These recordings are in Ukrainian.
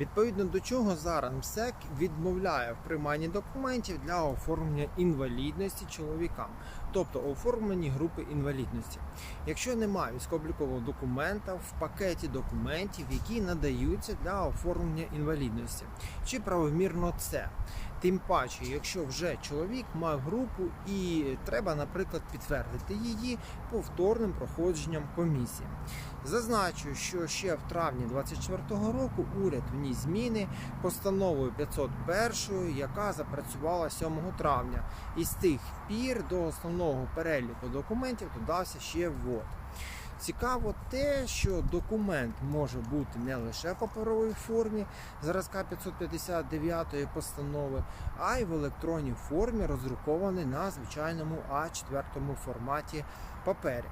Відповідно до чого зараз МСЕК відмовляє в прийманні документів для оформлення інвалідності чоловікам, тобто оформлені групи інвалідності. Якщо немає військово-облікового документа в пакеті документів, які надаються для оформлення інвалідності, чи правомірно це. Тим паче, якщо вже чоловік мав групу і треба, наприклад, підтвердити її повторним проходженням комісії. Зазначу, що ще в травні 2024 року уряд вніс зміни постановою 501, яка запрацювала 7 травня, і з тих пір до основного переліку документів додався ще ввод. Цікаво те, що документ може бути не лише в паперовій формі зразка 559 постанови, а й в електронній формі, роздрукований на звичайному А4 форматі папері.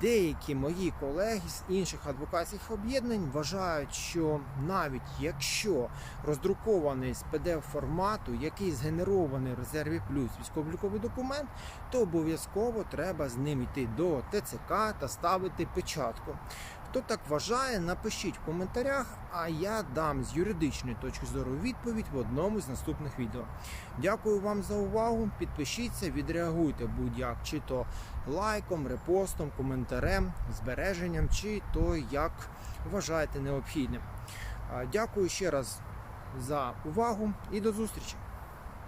Деякі мої колеги з інших адвокатських об'єднань вважають, що навіть якщо роздрукований з PDF формату, який згенерований в резерві плюс військово-обліковий документ, то обов'язково треба з ним йти до ТЦК та ставити печатку. Хто так вважає, напишіть в коментарях, а я дам з юридичної точки зору відповідь в одному з наступних відео. Дякую вам за увагу. Підпишіться, відреагуйте будь-як, чи то лайком, репостом, коментарем, збереженням, чи то як вважаєте необхідним. Дякую ще раз за увагу і до зустрічі!